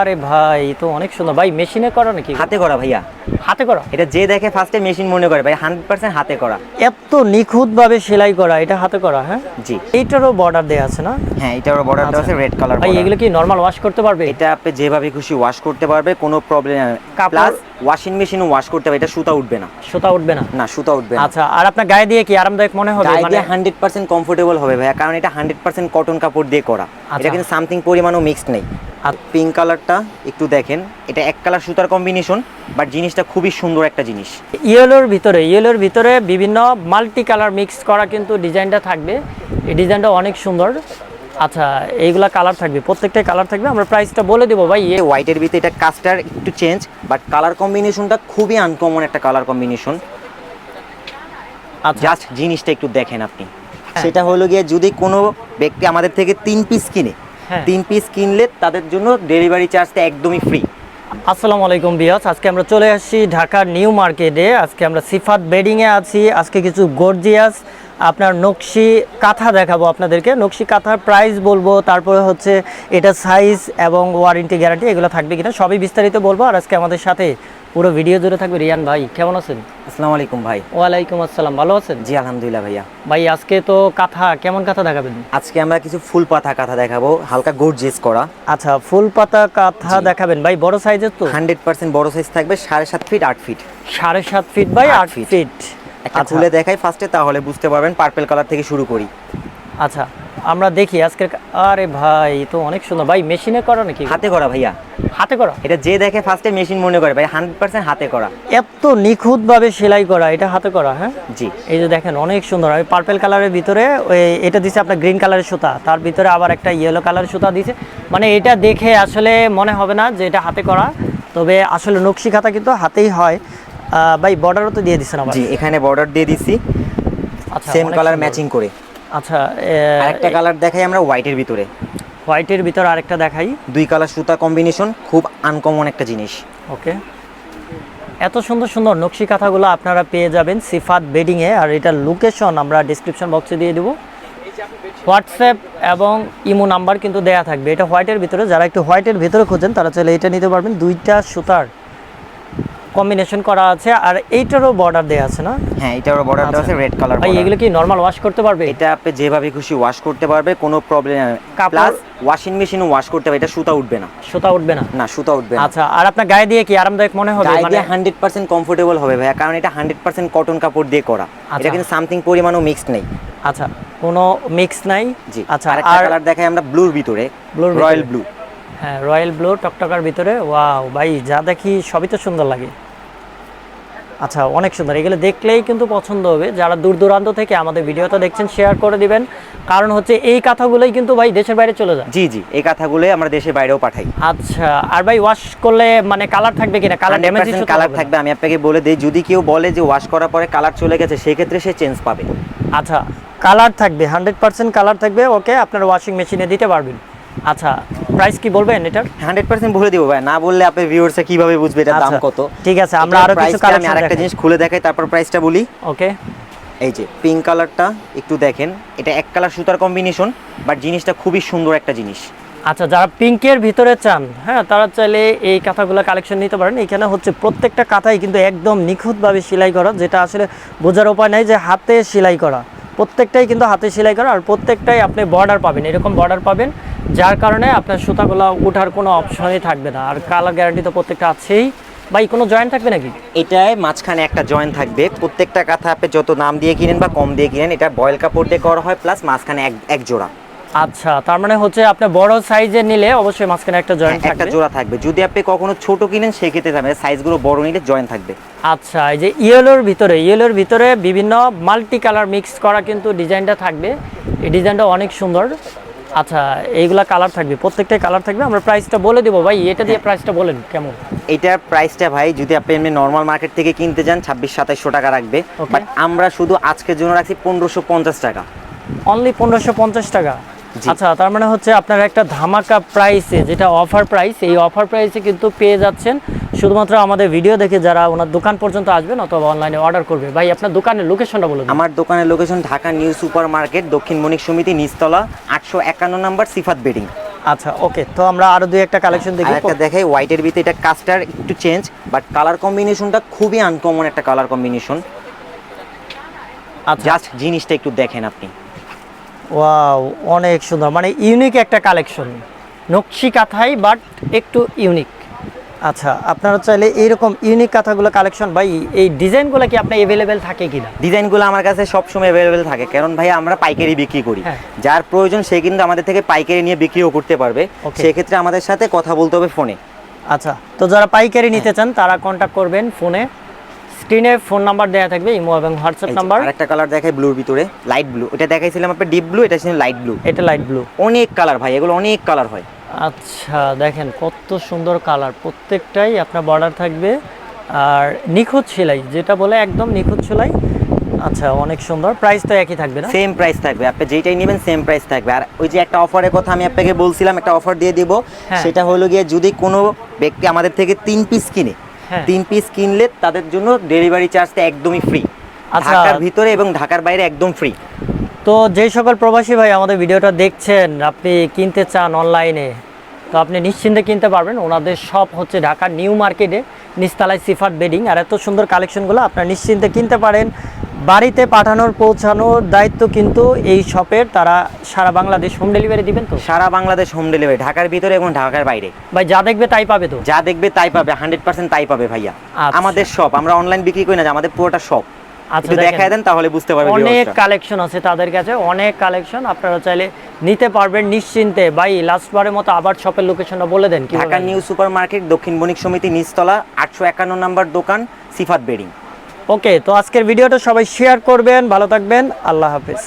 আরে ভাই তো অনেক সুন্দর। ভাই মেশিনে করা নাকি? হাতে করা ভাইয়া। হাতে করা? এটা যে দেখে ফার্স্টে মেশিন মনে করে ভাই হান্ড্রেড পার্সেন্ট হাতে করা। এত নিখুঁত ভাবে সেলাই করা এটা হাতে করা হ্যাঁ? জি। এইটারও বর্ডার দেয়া আছে না? হ্যাঁ এটার বর্ডারটা আছে রেড কালার ভাই এগুলো কি নর্মাল ওয়াশ করতে পারবে? এটা আপনি যেভাবে খুশি ওয়াশ করতে পারবে কোনো প্রবলেম প্লাস ওয়াশিং মেশিনও ওয়াশ করতে পারবে এটা সুতা উঠবে না। সুতা উঠবে না? না সুতা উঠবে আচ্ছা আর আপনার গায়ে দিয়ে কি আরামদায়ক মনে হবে? মানে দিয়ে হান্ড্রেড পার্সেন্ট কমফোর্টেবল হবে ভাইয়া কারণ এটা হান্ড্রেড পার্সেন্ট কটন কাপড় দিয়ে করা। আচ্ছা। এটা কিন্তু সামথিং পরিমাণও মিক্সড নেই। আর পিঙ্ক কালারটা একটু দেখেন এটা এক কালার সুতার কম্বিনেশন বাট জিনিসটা খুবই সুন্দর একটা জিনিস। ইয়েলোর ভিতরে ইয়েলোর ভিতরে বিভিন্ন মাল্টি কালার মিক্স করা কিন্তু ডিজাইনটা থাকবে। এই ডিজাইনটা অনেক সুন্দর। আচ্ছা এইগুলা কালার থাকবে প্রত্যেকটাই কালার থাকবে। আমরা প্রাইসটা বলে দেবো ভাই। ইয়ে হোয়াইটের ভিতরে এটা কাস্টার একটু চেঞ্জ বাট কালার কম্বিনেশনটা খুবই আনকমন একটা কালার কম্বিনেশন আচ্ছা। জাস্ট জিনিসটা একটু দেখেন আপনি। সেটা হলো গিয়ে যদি কোনো ব্যক্তি আমাদের থেকে তিন পিস কিনে হ্যাঁ। তিন পিস কিনলে তাদের জন্য ডেলিভারি চার্জটা একদমই ফ্রি আসসালামু আলাইকুম বিয়াস আজকে আমরা চলে আসছি ঢাকার নিউ মার্কেটে। আজকে আমরা সিফাত বেডিংয়ে আছি আজকে কিছু গর্জিয়াস আপনার নকশি কাঁথা দেখাবো আপনাদেরকে। নকশি কাঁথার প্রাইস বলব তারপরে হচ্ছে এটা সাইজ এবং ওয়ারেন্টি গ্যারান্টি এগুলো থাকবে কিনা সবই বিস্তারিত বলব। আর আজকে আমাদের সাথে পুরো ভিডিও জুড়ে থাকবে রিয়ান ভাই। কেমন আছেন? আসসালামু আলাইকুম ভাই। ওয়ালাইকুম আসসালাম ভালো আছেন? জি আলহামদুলিল্লাহ ভাইয়া। ভাই আজকে তো কাঁথা কেমন কাঁথা দেখাবেন? আজকে আমরা কিছু ফুল পাতা কাঁথা দেখাবো হালকা গর্জিয়াস করা। আচ্ছা ফুল পাতা কাঁথা দেখাবেন। ভাই বড় সাইজের তো? হান্ড্রেড পার্সেন্ট বড় সাইজ থাকবে সাড়ে সাত ফিট আট ফিট সাড়ে সাত ফিট বাই আট ফিট একটা আচ্ছা খুলে দেখাই ফার্স্টে তাহলে বুঝতে পারবেন পার্পেল কালার থেকে শুরু করি। আচ্ছা আমরা দেখি আজকের আরে ভাই তো অনেক সুন্দর। ভাই মেশিনে করা নাকি? হাতে করা ভাইয়া। হাতে করা? এটা যে দেখে ফার্স্টে মেশিন মনে করে ভাই হান্ড্রেড পার্সেন্ট হাতে করা। এত নিখুঁত ভাবে সেলাই করা এটা হাতে করা হ্যাঁ? জি। এই যে দেখেন অনেক সুন্দর। আমি পার্পেল কালারের ভিতরে ওই এটা দিছে আপনার গ্রিন কালারের সুতা। তার ভিতরে আবার একটা ইয়েলো কালারের সুতা দিছে। মানে এটা দেখে আসলে মনে হবে না যে এটা হাতে করা। তবে আসলে নকশি খাতা কিন্তু হাতেই হয়। ভাই বর্ডারও তো দিয়ে দিচ্ছেন আবার। জি এখানে বর্ডার দিয়ে দিছি। আচ্ছা সেম কালার ম্যাচিং করে। আচ্ছা আরেকটা কালার দেখাই আমরা হোয়াইটের ভিতরে। হোয়াইটের ভিতর আরেকটা দেখাই। দুই কালার সুতা কম্বিনেশন খুব আনকমন একটা জিনিস। ওকে। এত সুন্দর সুন্দর নকশি কাঁথাগুলো আপনারা পেয়ে যাবেন সিফাত বেডিংয়ে আর এটার লোকেশন আমরা ডিসক্রিপশন বক্সে দিয়ে দেবো। হোয়াটসঅ্যাপ এবং ইমো নাম্বার কিন্তু দেয়া থাকবে। এটা হোয়াইটের ভিতরে। যারা একটু হোয়াইটের ভিতরে খোঁজেন তারা চাইলে এটা নিতে পারবেন। দুইটা সুতার কম্বিনেশন করা আছে আর এইটারও বর্ডার দেয়া আছে না? হ্যাঁ এটার বর্ডারটা আছে রেড কালার ভাই এগুলো কি নর্মাল ওয়াশ করতে পারবে? এটা আপনি যেভাবে খুশি ওয়াশ করতে পারবে কোনো প্রবলেম প্লাস ওয়াশিং মেশিনও ওয়াশ করতে পারবে এটা সুতা উঠবে না। সুতা উঠবে না? না সুতা উঠবে আচ্ছা আর আপনার গায়ে দিয়ে কি আরামদায়ক মনে হবে? মানে দিয়ে হান্ড্রেড পার্সেন্ট কমফোর্টেবল হবে ভাইয়া কারণ এটা হান্ড্রেড পার্সেন্ট কটন কাপড় দিয়ে করা। আচ্ছা। এটা কিন্তু সামথিং পরিমাণও মিক্সড নেই। আচ্ছা কোনো মিক্স নাই? জি আচ্ছা আর কালার দেখাই আমরা ব্লুর ভিতরে রয়্যাল ব্লু হ্যাঁ রয়্যাল ব্লু টকটকার ভিতরে। ওয়াও ভাই যা দেখি সবই তো সুন্দর লাগে। আচ্ছা অনেক সুন্দর। এগুলো দেখলেই কিন্তু পছন্দ হবে। যারা দূর দূরান্ত থেকে আমাদের ভিডিওটা দেখছেন শেয়ার করে দিবেন। কারণ হচ্ছে এই কথাগুলোই কিন্তু ভাই দেশের বাইরে চলে যায়। জি জি এই কথাগুলো আমরা দেশের বাইরেও পাঠাই। আচ্ছা আর ভাই ওয়াশ করলে মানে কালার থাকবে কিনা? কালার ড্যামেজ কালার থাকবে। আমি আপনাকে বলে দিই যদি কেউ বলে যে ওয়াশ করার পরে কালার চলে গেছে সেক্ষেত্রে সে চেঞ্জ পাবে। আচ্ছা কালার থাকবে হান্ড্রেড পার্সেন্ট কালার থাকবে। ওকে আপনার ওয়াশিং মেশিনে দিতে পারবেন। আচ্ছা প্রাইস কি বলবেন এটার হান্ড্রেড পার্সেন্ট বলে দিব ভাই না বললে আপনি ভিউয়ার্সে কীভাবে বুঝবে এটার দাম আচ্ছা, কত? ঠিক আছে, আমরা আরও কিছু price-টা আমি আরেকটা জিনিস খুলে দেখাই তারপর প্রাইসটা বলি। ওকে এই যে পিঙ্ক কালারটা একটু দেখেন এটা এক কালার সুতার কম্বিনেশন বাট জিনিসটা খুবই সুন্দর একটা জিনিস। আচ্ছা যারা পিঙ্কের ভিতরে চান হ্যাঁ তারা চাইলে এই কাঁথাগুলো কালেকশন নিতে পারেন। এখানে হচ্ছে প্রত্যেকটা কাঁথাই কিন্তু একদম নিখুঁতভাবে সেলাই করা যেটা আসলে বোঝার উপায় নাই যে হাতে সেলাই করা। প্রত্যেকটাই কিন্তু হাতে সেলাই করা আর প্রত্যেকটাই আপনি বর্ডার পাবেন। এরকম বর্ডার পাবেন যার কারণে আপনার সুতাগুলো ওঠার কোনো অপশনই থাকবে না। আর কালার গ্যারান্টি তো প্রত্যেকটা আছেই। ভাই কোনো জয়েন্ট থাকবে নাকি? এটায় মাঝখানে একটা জয়েন্ট থাকবে। প্রত্যেকটা কাঁথা আপনি যত নাম দিয়ে কিনেন বা কম দিয়ে কিনেন এটা বয়েল কাপড় দিয়ে করা হয় প্লাস মাঝখানে এক এক জোড়া। আচ্ছা তার মানে হচ্ছে আপনি বড় সাইজের নিলে অবশ্যই মাঝখানে একটা জয়েন্ট হ্যাঁ, একটা জোড়া থাকবে। যদি আপনি কখনো ছোট কিনেন সেক্ষেত্রে থাকবে সাইজগুলো বড় নিলে জয়েন্ট থাকবে। আচ্ছা এই যে ইয়েলোর ভিতরে ইয়েলোর ভিতরে বিভিন্ন মাল্টি কালার মিক্স করা কিন্তু ডিজাইনটা থাকবে। এই ডিজাইনটা অনেক সুন্দর। আচ্ছা এইগুলা কালার থাকবে প্রত্যেকটাই কালার থাকবে আমরা প্রাইসটা বলে দেবো। ভাই এটা দিয়ে প্রাইসটা বলেন কেমন? এটার প্রাইসটা ভাই যদি আপনি এমনি নর্মাল মার্কেট থেকে কিনতে যান ছাব্বিশ সাতাইশশো টাকা রাখবে. বাট আমরা শুধু আজকের জন্য রাখছি পনেরোশো পঞ্চাশ টাকা। অনলি পনেরোশো পঞ্চাশ টাকা? আচ্ছা তার মানে হচ্ছে আপনার একটা ধামাকা প্রাইসে যেটা অফার প্রাইস এই অফার প্রাইসে কিন্তু পেয়ে যাচ্ছেন শুধুমাত্র আমাদের ভিডিও দেখে যারা ওনার দোকান পর্যন্ত আসবেন অথবা অনলাইনে অর্ডার করবে। ভাই আপনার দোকানের লোকেশনটা বলুন আমার দোকানের location Dhaka new super market দক্ষিণ মণিক সমিতি নিচতলা আটশো একান্ন নাম্বার সিফাত বেডিং আচ্ছা ওকে তো আমরা আরও দুই একটা কালেকশন দেখি। একটা দেখাই হোয়াইটের ভিতরে এটা কাস্টার একটু চেঞ্জ বাট কালার কম্বিনেশনটা খুবই আনকমন একটা কালার কম্বিনেশন আচ্ছা। জাস্ট জিনিসটা একটু দেখেন আপনি। ওয়াও অনেক সুন্দর। মানে ইউনিক একটা কালেকশন নকশি কাঁথাই বাট একটু ইউনিক আচ্ছা আপনারা চাইলে এইরকম ইউনিক কাঁথাগুলো কালেকশন ভাই এই ডিজাইনগুলো কি আপনার অ্যাভেলেবেল থাকে কিনা? ডিজাইনগুলো আমার কাছে সবসময় অ্যাভেলেবেল থাকে কারণ ভাই আমরা পাইকারি বিক্রি করি। হ্যাঁ। যার প্রয়োজন সে কিন্তু আমাদের থেকে পাইকারি নিয়ে বিক্রিও করতে পারবে. সেক্ষেত্রে আমাদের সাথে কথা বলতে হবে ফোনে। আচ্ছা তো যারা পাইকারি নিতে চান তারা কন্ট্যাক্ট করবেন ফোনে। স্ক্রিনে ফোন নাম্বার দেওয়া থাকবে ইমো এবং হোয়াটসঅ্যাপ নাম্বার। আরেকটা কালার দেখাই ব্লুর ভিতরে লাইট ব্লু এটা দেখাইছিলাম আপনার ডিপ ব্লু এটা ছিল লাইট ব্লু এটা লাইট ব্লু অনেক কালার ভাই এগুলো অনেক কালার হয়। আচ্ছা দেখেন কত সুন্দর কালার প্রত্যেকটাই আপনার বর্ডার থাকবে। আর নিখুঁত সেলাই যেটা বলে একদম নিখুঁত সেলাই। আচ্ছা অনেক সুন্দর। প্রাইস তো একই থাকবে না? সেম প্রাইস থাকবে। আপনি যেটাই নেবেন সেম প্রাইস থাকবে। আর ওই যে একটা অফারের কথা আমি আপনাকে বলছিলাম একটা অফার দিয়ে দিব হ্যাঁ। সেটা হলো গিয়ে যদি কোনো ব্যক্তি আমাদের থেকে তিন পিস কিনে। তিন পিস কিনলে তাদের জন্য ডেলিভারি চার্জটা একদমই ফ্রি আচ্ছা। ঢাকার ভিতরে এবং ঢাকার বাইরে একদম ফ্রি তো যেই সকল প্রবাসী ভাই আমাদের ভিডিওটা দেখছেন আপনি কিনতে চান অনলাইনে তো আপনি নিশ্চিন্তে কিনতে পারবেন। ওনাদের সব হচ্ছে ঢাকার নিউ মার্কেটে নিস্তালায় সিফার বেডিং। আর এত সুন্দর কালেকশনগুলো আপনার নিশ্চিন্তে কিনতে পারেন। বাড়িতে পাঠানোর পৌঁছানোর দায়িত্ব কিন্তু এই শপের। তারা সারা বাংলাদেশ হোম ডেলিভারি দিবেন তো? সারা বাংলাদেশ হোম ডেলিভারি ঢাকার ভিতরে এবং ঢাকার বাইরে। ভাই যা দেখবে তাই পাবে তো? যা দেখবে তাই পাবে হান্ড্রেড পার্সেন্ট তাই পাবে ভাইয়া। আচ্ছা। আমাদের শপ আমরা অনলাইন বিক্রি করি না যে আমাদের পুরোটা শপ আচ্ছা দেখায় দেন তাহলে বুঝতে পারবে অনেক কালেকশন আছে তাদের কাছে অনেক কালেকশন আপনারা চাইলে নিতে পারবেন নিশ্চিন্তে। ভাই লাস্ট বারের মতো আবার শপের লোকেশনটা বলে দেন কি ঢাকা নিউ সুপার মার্কেট দক্ষিণ বণিক সমিতি নিচতলা আটশো একান্ন নম্বর দোকান সিফাত বেডিং ওকে তো আজকের ভিডিওটা সবাই শেয়ার করবেন ভালো থাকবেন আল্লাহ হাফেজ।